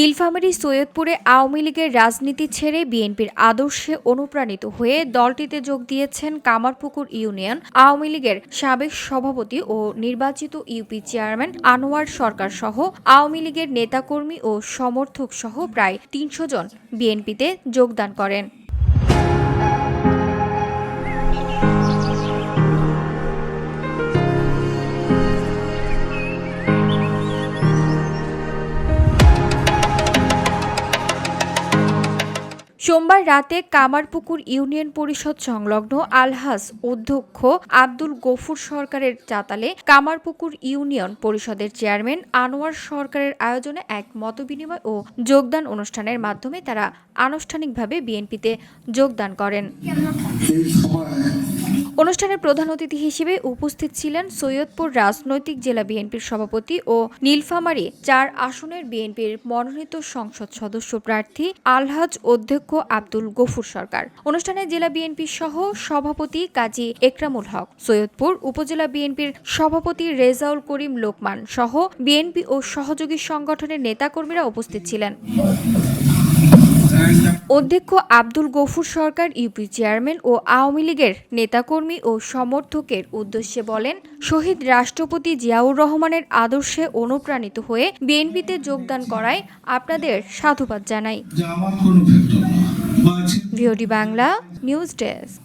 নীলফামারী সৈয়দপুরে আওয়ামী লীগের রাজনীতি ছেড়ে বিএনপির আদর্শে অনুপ্রাণিত হয়ে দলটিতে যোগ দিয়েছেন কামারপুকুর ইউনিয়ন আওয়ামী লীগের সাবেক সভাপতি ও নির্বাচিত ইউপি চেয়ারম্যান আনোয়ার সরকার সহ আওয়ামী লীগের নেতাকর্মী ও সমর্থক সহ প্রায় তিনশো জন বিএনপিতে যোগদান করেন। সোমবার রাতে কামারপুকুর ইউনিয়ন পরিষদ সংলগ্ন আলহাস অধ্যক্ষ আব্দুল গফুর সরকারের চাতালে কামারপুকুর ইউনিয়ন পরিষদের চেয়ারম্যান আনোয়ার সরকারের আয়োজনে এক মতবিনিময় ও যোগদান অনুষ্ঠানের মাধ্যমে তারা আনুষ্ঠানিকভাবে বিএনপিতে যোগদান করেন। অনুষ্ঠানের প্রধান অতিথি হিসেবে উপস্থিত ছিলেন সৈয়দপুর রাজনৈতিক জেলা বিএনপির সভাপতি ও নীলফামারী চার আসনের বিএনপির মনোনীত সংসদ সদস্য প্রার্থী আলহাজ অধ্যক্ষ আব্দুল গফুর সরকার। অনুষ্ঠানে জেলা বিএনপি সহ সভাপতি কাজী একরামুল হক, সৈয়দপুর উপজেলা বিএনপির সভাপতি রেজাউল করিম লোকমান সহ বিএনপি ও সহযোগী সংগঠনের নেতাকর্মীরা উপস্থিত ছিলেন। অধ্যক্ষ আব্দুল গফুর সরকার ইউপি চেয়ারম্যান ও আওয়ামী লীগের নেতাকর্মী ও সমর্থকের উদ্দেশ্যে বলেন শহীদ রাষ্ট্রপতি জিয়াউর রহমানের আদর্শে অনুপ্রাণিত হয়ে বিএনপিতে যোগদান করায় আপনাদের সাধুবাদ জানাই। VOD Bangla news desk.